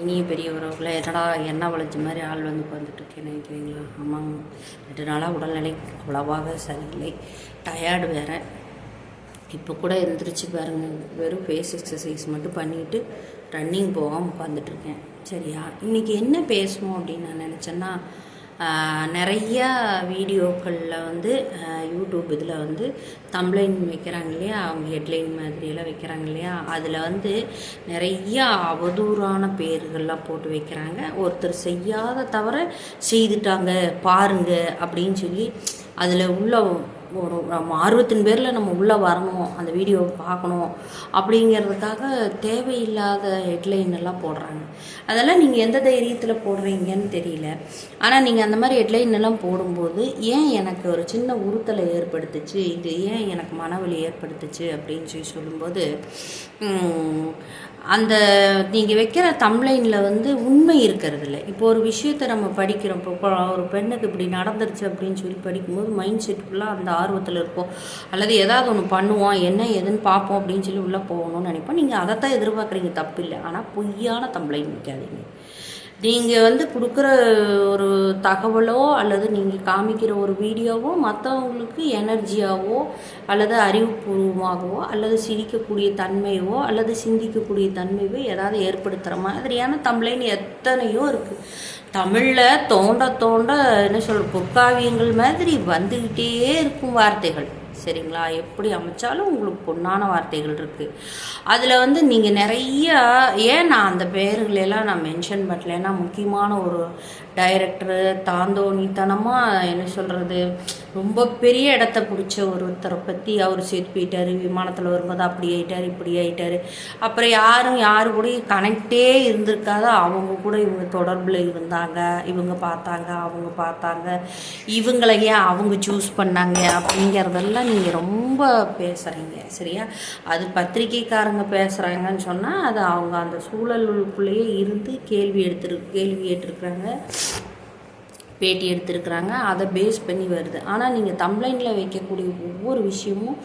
இனிய பெரிய உறவுகளை என்னடா எண்ணெய் வளைஞ்ச மாதிரி ஆள் வந்து உட்காந்துட்ருக்கேன் நினைக்கிறீங்களா? ஆமாங்க. ரெண்டு நாளாக உடல்நிலை அவ்வளவாக சரியில்லை. டயர்டு வேறு. இப்போ கூட எழுந்திரிச்சு பாருங்க. வெறும் ஃபேஸ் எக்ஸசைஸ் மட்டும் பண்ணிட்டு ரன்னிங் போகாமல் உட்காந்துட்ருக்கேன் சரியா? இன்றைக்கி என்ன பேசுவோம் அப்படின்னு நான் நினச்சேன்னா நிறைய வீடியோக்களில் வந்து யூடியூப் இதில் வந்து தம்ப்ளைன் வைக்கிறாங்க இல்லையா? அவங்க ஹெட்லைன் மாதிரியெல்லாம் வைக்கிறாங்க இல்லையா? அதில் வந்து நிறைய அவதூறான பேர்கள்லாம் போட்டு வைக்கிறாங்க. ஒருத்தர் செய்யாத தவிர செய்துட்டாங்க பாருங்க அப்படின்னு சொல்லி அதில் உள்ள ஒரு நம்ம ஆர்வத்தின் பேரில் நம்ம உள்ளே வரணும் அந்த வீடியோவை பார்க்கணும் அப்படிங்கிறதுக்காக தேவையில்லாத ஹெட்லைன் எல்லாம் போடுறாங்க. அதெல்லாம் நீங்கள் எந்த தைரியத்தில் போடுறீங்கன்னு தெரியல. ஆனால் நீங்கள் அந்த மாதிரி ஹெட்லைன் எல்லாம் போடும்போது ஏன் எனக்கு ஒரு சின்ன உறுத்தலை ஏற்படுத்துச்சு? இது ஏன் எனக்கு மனவலி ஏற்படுத்துச்சு? அப்படின்னு சொல்லி சொல்லும்போது அந்த நீங்கள் வைக்கிற தம்ப்ளைனில் வந்து உண்மை இருக்கிறது இல்லை இப்போ ஒரு விஷயத்தை நம்ம படிக்கிறோம். இப்போ ஒரு பெண்ணுக்கு இப்படி நடந்துருச்சு அப்படின்னு சொல்லி படிக்கும்போது மைண்ட் செட் ஃபுல்லாக அந்த ஆர்வத்தில் இருக்கும் அல்லது ஏதாவது ஒன்று பண்ணுவோம். என்ன ஏதுன்னு பார்ப்போம் அப்படின்னு சொல்லி உள்ளே போகணும்னு நினைப்போம். நீங்கள் அதைத்தான் எதிர்பார்க்குறீங்க. தப்பு இல்லை ஆனால் பொய்யான தம்ப்ளைன் வைக்காதீங்க நீங்கள் வந்து கொடுக்குற ஒரு தகவலோ அல்லது நீங்கள் காமிக்கிற ஒரு வீடியோவோ மற்றவங்களுக்கு எனர்ஜியாவோ அல்லது அறிவுபூர்வமாகவோ அல்லது சிரிக்கக்கூடிய தன்மையோ அல்லது சிந்திக்கக்கூடிய தன்மையோ ஏதாவது ஏற்படுத்துகிற மாதிரியான தம்ப்ளைன் எத்தனையோ இருக்குது தமிழில் தோண்ட தோண்ட என்ன சொல்கிற பொற்காவியங்கள் மாதிரி வந்துக்கிட்டே இருக்கும் வார்த்தைகள். சரிங்களா? எப்படி அமைச்சாலும் உங்களுக்கு பொண்ணான வார்த்தைகள் இருக்குது அதில் வந்து நீங்கள் நிறைய ஏன் நான் அந்த பெயர்களெல்லாம் நான் மென்ஷன் பண்ணலைன்னா முக்கியமான ஒரு டைரக்டரு தாந்தோணித்தனமாக என்ன சொல்கிறது ரொம்ப பெரிய இடத்த பிடிச்ச ஒருத்தரை பற்றி அவர் சேர்த்து போயிட்டார் விமானத்தில் வரும்போது அப்படி ஆயிட்டார் இப்படி ஆயிட்டார். அப்புறம் யாரும் யாரு கூட கனெக்டே இருந்திருக்காத அவங்க கூட இவங்க தொடர்பில் இருந்தாங்க இவங்க பார்த்தாங்க அவங்க பார்த்தாங்க. இவங்களை ஏன் அவங்க சூஸ் பண்ணாங்க அப்படிங்கிறதெல்லாம் நீங்கள் ரொம்ப பேசுகிறீங்க சரியா? அது பத்திரிக்கைக்காரங்க பேசுகிறாங்கன்னு சொன்னால் அது அவங்க அந்த சூழலுக்குள்ளேயே இருந்து கேள்வி எடுத்துரு கேள்வி ஏற்றிருக்கிறாங்க பேட்டி எடுத்திருக்கிறாங்க. அதை பேஸ் பண்ணி வருது. ஆனால் நீங்கள் தம்ப்ளைனில் வைக்கக்கூடிய ஒவ்வொரு விஷயமும்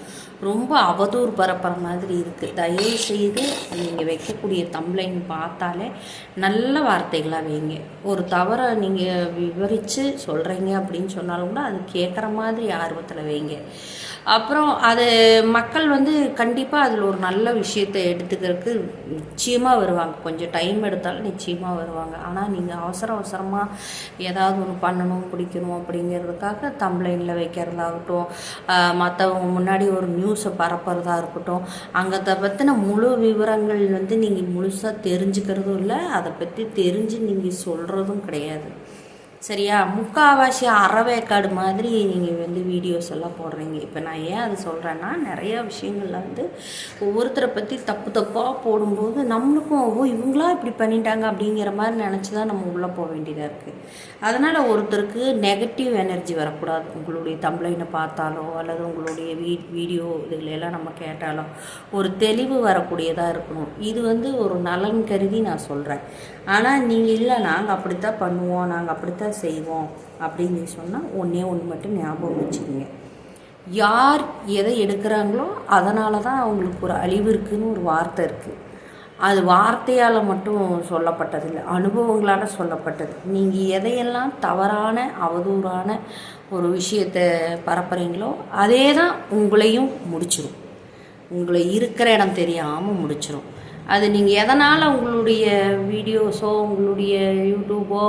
ரொம்ப அவதூறு பரப்புற மாதிரி இருக்குது தயவு செய்து நீங்கள் வைக்கக்கூடிய தம்ப்ளைன் பார்த்தாலே நல்ல வார்த்தைகளாக வைங்க. ஒரு தவறை நீங்கள் விவரித்து சொல்கிறீங்க அப்படின்னு சொன்னாலும் கூட அது கேட்குற மாதிரி ஆர்வத்தில் வைங்க. அப்புறம் அது மக்கள் வந்து கண்டிப்பாக அதில் ஒரு நல்ல விஷயத்தை எடுத்துக்கிறதுக்கு நிச்சயமாக வருவாங்க. கொஞ்சம் டைம் எடுத்தாலும் நிச்சயமாக வருவாங்க. ஆனால் நீங்கள் அவசர அவசரமாக ஏதாவது ஒன்று பண்ணணும் பிடிக்கணும் அப்படிங்கிறதுக்காக தம்ப்ளைனில் வைக்கிறதாகட்டும் மற்றவங்க முன்னாடி ஒரு நியூஸை பரப்புறதா இருக்கட்டும் அங்கே பற்றின முழு விவரங்கள் வந்து நீங்கள் முழுசாக தெரிஞ்சுக்கிறதும் இல்லை அதை பற்றி தெரிஞ்சு நீங்கள் சொல்கிறதும் கிடையாது. சரியா? முக்காவாசி அறவேக்காடு மாதிரி நீங்கள் வந்து வீடியோஸ் எல்லாம் போடுறீங்க. இப்போ நான் ஏன் அது சொல்கிறேன்னா நிறையா விஷயங்கள்ல வந்து ஒவ்வொருத்தரை பற்றி தப்பு தப்பாக போடும்போது நம்மளுக்கும் ஓ இவங்களா இப்படி பண்ணிட்டாங்க அப்படிங்கிற மாதிரி நினச்சி தான் நம்ம உள்ளே போக வேண்டியதாக இருக்குது அதனால் ஒருத்தருக்கு நெகட்டிவ் எனர்ஜி வரக்கூடாது. உங்களுடைய தம்பளைனை பார்த்தாலோ அல்லது உங்களுடைய வீ வீடியோ இதுல எல்லாம் நம்ம கேட்டாலோ ஒரு தெளிவு வரக்கூடியதாக இருக்கணும். இது வந்து ஒரு நலன் கருதி நான் சொல்கிறேன் ஆனால் நீங்கள் இல்லை நாங்கள் அப்படித்தான் பண்ணுவோம். நாங்கள் அப்படித்தான் செய்வோம் அப்படின்னு சொன்னால் ஒன்றே ஒன்று மட்டும் ஞாபகம் வச்சுக்கோங்க. யார் எதை எடுக்கிறாங்களோ அதனால தான் அவங்களுக்கு ஒரு அழிவு இருக்குதுன்னு ஒரு வார்த்தை இருக்குது அது வார்த்தையால் மட்டும் சொல்லப்பட்டதில்லை அனுபவங்களால் சொல்லப்பட்டது. நீங்கள் எதையெல்லாம் தவறான அவதூறான ஒரு விஷயத்தை பரப்புகிறீங்களோ அதே தான் உங்களையும் முடிச்சிடும் உங்களை இருக்கிற இடம் தெரியாமல் முடிச்சிடும் அது நீங்கள் எதனால் உங்களுடைய வீடியோஸோ உங்களுடைய யூடியூபோ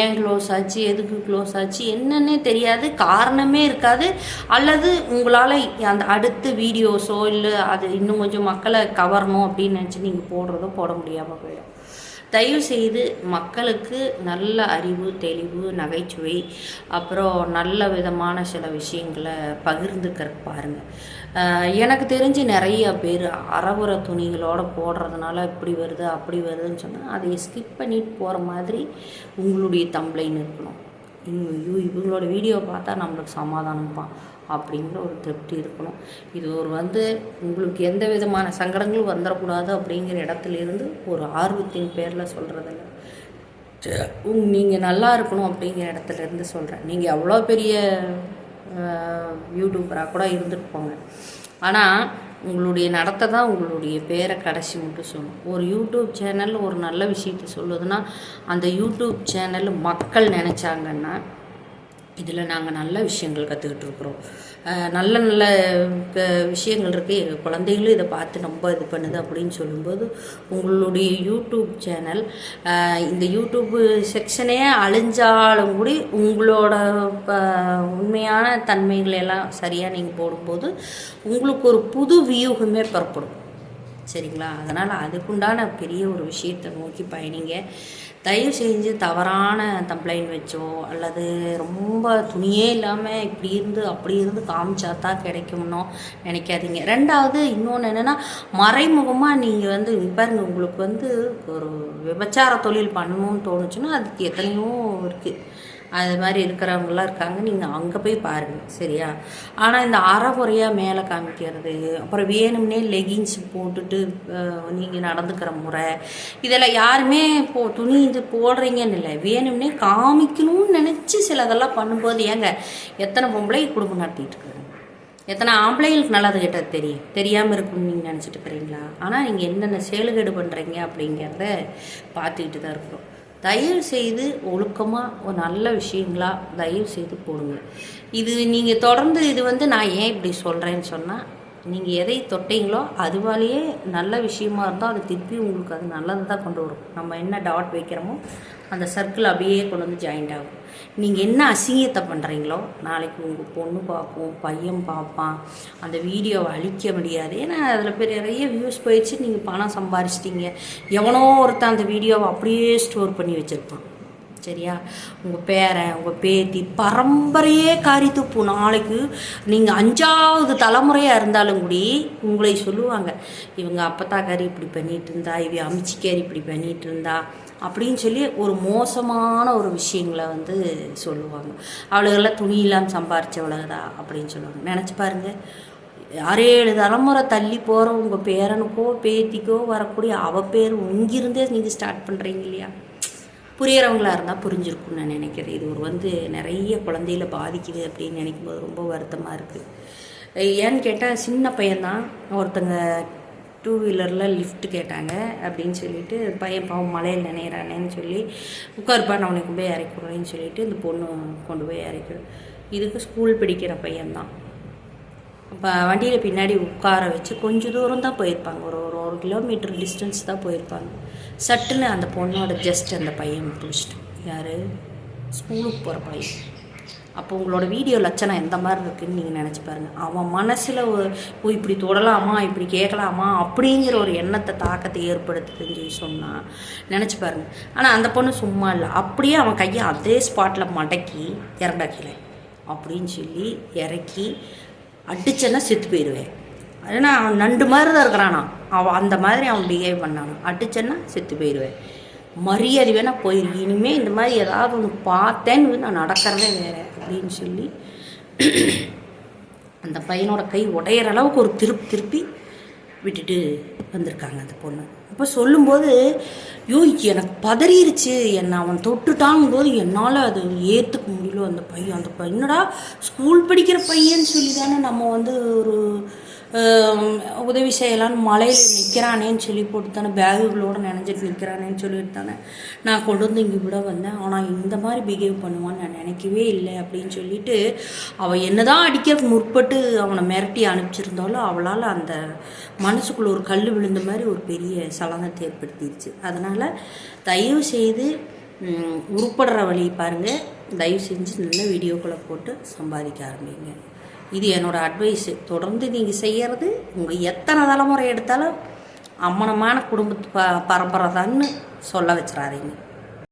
ஏன் க்ளோஸ் ஆச்சு எதுக்கு க்ளோஸ் ஆச்சு என்னன்னே தெரியாது காரணமே இருக்காது. அல்லது உங்களால் அந்த அடுத்த வீடியோஸோ இல்லை அது இன்னும் கொஞ்சம் மக்களை கவரணும் அப்படின்னு நினச்சி நீங்கள் போடுறதோ போட முடியாமல் போயிடும். தயவு செய்து மக்களுக்கு நல்ல அறிவு தெளிவு நகைச்சுவை அப்புறம் நல்ல விதமான சில விஷயங்களை பகிர்ந்துக்கிற பாருங்கள் எனக்கு தெரிஞ்சு நிறைய பேர் அறவுற துணிகளோடு போடுறதுனால இப்படி வருது அப்படி வருதுன்னு சொன்னால் அதை ஸ்கிப் பண்ணிட்டு போகிற மாதிரி உங்களுடைய தம்ப்ளைன் இருக்கணும். இவங்க ஐயோ இவங்களோட வீடியோ பார்த்தா நம்மளுக்கு சமாதானம்ப்பா அப்படிங்கிற ஒரு திருப்தி இருக்கணும். இது ஒரு வந்து உங்களுக்கு எந்த விதமான சங்கடங்களும் வந்துடக்கூடாது அப்படிங்கிற இடத்துல இருந்து ஒரு ஆர்வத்தின் பேரில் சொல்கிறதில்ல நீங்கள் நல்லா இருக்கணும் அப்படிங்கிற இடத்துல இருந்து சொல்கிறேன் நீங்கள் எவ்வளோ பெரிய யூடியூபராக கூட இருந்துட்டு போங்க. ஆனால் உங்களுடைய நடத்தை தான் உங்களுடைய பேரை கடைசி மட்டும் சொல்லும். ஒரு யூடியூப் சேனல் ஒரு நல்ல விஷயத்தை சொல்லுதுன்னா அந்த யூடியூப் சேனல் மக்கள் நினச்சாங்கன்னா இதில் நாங்கள் நல்ல விஷயங்கள் கற்றுக்கிட்டு இருக்கிறோம். நல்ல நல்ல விஷயங்கள் இருக்குது எங்கள் குழந்தைகளும் இதை பார்த்து ரொம்ப இது பண்ணுது அப்படின்னு சொல்லும்போது உங்களுடைய யூடியூப் சேனல் இந்த யூடியூப் செக்ஷனே அழிஞ்சாலும் கூட உங்களோட உண்மையான தன்மைகளை எல்லாம் சரியாக நீங்கள் போடும்போது உங்களுக்கு ஒரு புது வியூகமே பெறப்படும். சரிங்களா? அதனால் அதுக்குண்டான பெரிய ஒரு விஷயத்தை நோக்கி பயணிங்க. தயவு செஞ்சு தவறான கம்ப்ளைண்ட் வச்சோ அல்லது ரொம்ப துணியே இல்லாமல் இப்படி இருந்து அப்படி இருந்து காமிச்சா தான் கிடைக்கும்னோ நினைக்காதீங்க. ரெண்டாவது இன்னொன்று என்னென்னா மறைமுகமாக நீங்கள் வந்து பாருங்க உங்களுக்கு வந்து ஒரு விபச்சார தொழில் பண்ணணும்னு தோணுச்சுன்னா அதுக்கு எத்தனையோ இருக்குது அது மாதிரி இருக்கிறவங்களாம் இருக்காங்க. நீங்கள் அங்கே போய் பாருங்கள் சரியா? ஆனால் இந்த அறகுறையாக மேலே காமிக்கிறது அப்புறம் வேணும்னே லெகின்ஸ் போட்டுட்டு நீங்கள் நடந்துக்கிற முறை இதெல்லாம் யாருமே போ துணி இது போடுறீங்கன்னு இல்லை. வேணும்னே காமிக்கணும்னு நினச்சி சிலதெல்லாம் பண்ணும்போது ஏங்க எத்தனை பொம்பளை குடும்பம் நடத்திட்டு இருக்காங்க? எத்தனை ஆம்பளைங்களுக்கு நல்லது கேட்டது தெரியும். தெரியாமல் இருக்கும்னு நீங்கள் நினச்சிட்டு இருக்கிறீங்களா? ஆனால் நீங்கள் என்னென்ன சேலுகேடு பண்ணுறீங்க அப்படிங்கிறத பார்த்துக்கிட்டு தான் இருக்கிறோம். தயவு செய்து ஒழுக்கமாக ஒரு நல்ல விஷயங்களா தயவு செய்து போடுங்க. இது நீங்கள் தொடர்ந்து இது வந்து நான் ஏன் இப்படி சொல்கிறேன்னு சொன்னால் நீங்கள் எதை தொட்டீங்களோ அதுவாலேயே நல்ல விஷயமா இருந்தால் அது திருப்பி உங்களுக்கு அது நல்லது தான் கொண்டு வரும். நம்ம என்ன டாட் வைக்கிறோமோ அந்த சர்க்கிள் அப்படியே கொண்டு வந்து ஜாயிண்ட் ஆகும். நீங்கள் என்ன அசிங்கத்தை பண்ணுறீங்களோ நாளைக்கு உங்கள் பொண்ணு பார்க்கும் பையன் பார்ப்பான் அந்த வீடியோவை அழிக்க முடியாது. ஏன்னா அதில் பெரிய நிறைய வியூஸ் போயிடுச்சு. நீங்கள் பணம் சம்பாரிச்சிட்டிங்க. எவனோ ஒருத்தன் அந்த வீடியோவை அப்படியே ஸ்டோர் பண்ணி வச்சுருப்பான். சரியா? உங்கள் பேரன் உங்கள் பேத்தி பரம்பரையே காரி துப்பு. நாளைக்கு நீங்கள் அஞ்சாவது தலைமுறையாக இருந்தாலும் கூடி உங்களை சொல்லுவாங்க இவங்க அப்பத்தாக்காரி இப்படி பண்ணிட்டு இருந்தா இவ அமிச்சிக்காரி இப்படி பண்ணிட்டு இருந்தா அப்படின்னு சொல்லி ஒரு மோசமான ஒரு விஷயங்களை வந்து சொல்லுவாங்க. அவளுகெல்லாம் துணி இல்லாமல் சம்பாரிச்சவளதா அப்படின்னு சொல்லுவாங்க. நினச்சி பாருங்க. ஆறு ஏழு தலைமுறை தள்ளி போகிற உங்கள் பேரனுக்கோ பேத்திக்கோ வரக்கூடிய அவ பேர் இங்கிருந்தே நீங்கள் ஸ்டார்ட் பண்ணுறீங்க இல்லையா? புரியறவங்களா இருந்தால் புரிஞ்சிருக்கும்னு நான் நினைக்கிறேன். இது ஒரு வந்து நிறைய குழந்தையில பாதிக்குது அப்படின்னு நினைக்கும் போது ரொம்ப வருத்தமாக இருக்குது ஏன்னு கேட்டால் சின்ன பையன்தான். ஒருத்தங்க டூ வீலரில் லிஃப்ட் கேட்டாங்க அப்படின்னு சொல்லிட்டு பையன் பாவம் மலையில் நினைகிறானேன்னு சொல்லி உட்காருப்பா நான் உனக்கு போய் இறக்கிறேன்னு சொல்லிட்டு இந்த பொண்ணு கொண்டு போய் இறக்கிடும். இதுக்கு ஸ்கூல் படிக்கிற பையன்தான். வண்டியில் பின்னாடி உட்கார வச்சு கொஞ்சம் தூரம் தான் போயிருப்பாங்க. ஒரு ஒரு ஒரு கிலோமீட்டர் டிஸ்டன்ஸ் தான் போயிருப்பாங்க. சட்டுன்னு அந்த பொண்ணோட ஜஸ்ட் அந்த பையன் பிடிச்சிட்டு யார்? ஸ்கூலுக்கு போகிற பையன். அப்போ உங்களோட வீடியோ லட்சணம் எந்த மாதிரி இருக்குதுன்னு நீங்கள் நினச்சி பாருங்கள் அவன் மனசில் ஓ இப்படி தொடலாமா? இப்படி கேட்கலாமா? அப்படிங்கிற ஒரு எண்ணத்தை தாக்கத்தை ஏற்படுத்துதுன்னு சொல்லி சொன்னால் நினச்சி பாருங்கள் ஆனால் அந்த பொண்ணு சும்மா இல்லை. அப்படியே அவன் கையை அதே ஸ்பாட்டில் மடக்கி இறண்டா கீழே அப்படின்னு சொல்லி இறக்கி அடிச்சேன்னா செத்து போயிடுவேன். ஏன்னா அவன் நண்டு மாதிரி தான் இருக்கிறானா. அவன் அந்த மாதிரி அவன் பிஹேவ் பண்ணானா. அடிச்சேன்னா செத்து போயிடுவேன். மரியாதை வேணால் போயிரு. இனிமேல் இந்த மாதிரி ஏதாவது ஒன்று பார்த்தேன்னு நான் நடக்கிறதே வேறு அப்படின்னு சொல்லி அந்த பையனோட கை உடையிற அளவுக்கு ஒரு திருப்பி திருப்பி விட்டுட்டு வந்திருக்காங்க அந்த பொண்ணு. அப்போ சொல்லும்போது ஐயோ எனக்கு பதறிடுச்சு என்னை அவன் தொட்டுட்டாங்கும் போது என்னால் அது ஏற்றுக்க முடியல. அந்த பையன் அந்த பையன் என்னடா ஸ்கூல் படிக்கிற பையன்னு சொல்லி தானே நம்ம வந்து ஒரு உதவி செய்யலான்னு மலையில் நிற்கிறானேன்னு சொல்லி போட்டு தானே பேகுகளோடு நினைஞ்சிட்டு நிற்கிறானேன்னு சொல்லிட்டு தானே நான் கொண்டு வந்து இங்கே விட வந்தேன். ஆனால் இந்த மாதிரி பிஹேவ் பண்ணுவான்னு நான் நினைக்கவே இல்லை அப்படின்னு சொல்லிட்டு அவள் என்ன தான் அடிக்கிறதுக்கு முற்பட்டு அவனை மிரட்டி அனுப்பிச்சிருந்தாலும் அவளால் அந்த மனசுக்குள்ளே ஒரு கல் விழுந்த மாதிரி ஒரு பெரிய சலனத்தை ஏற்படுத்திடுச்சு. அதனால் தயவு செய்து உருப்படுற வழியை பாருங்கள் தயவு செஞ்சு நல்ல வீடியோக்களை போட்டு சம்பாதிக்க ஆரம்பிங்க. இது என்னோடய அட்வைஸு தொடர்ந்து நீங்கள் செய்கிறது உங்கள் எத்தனை தலைமுறை எடுத்தாலும் அம்மனமான குடும்பத்து ப பரம்பரை தான்னு சொல்ல வச்சிடாதீங்க.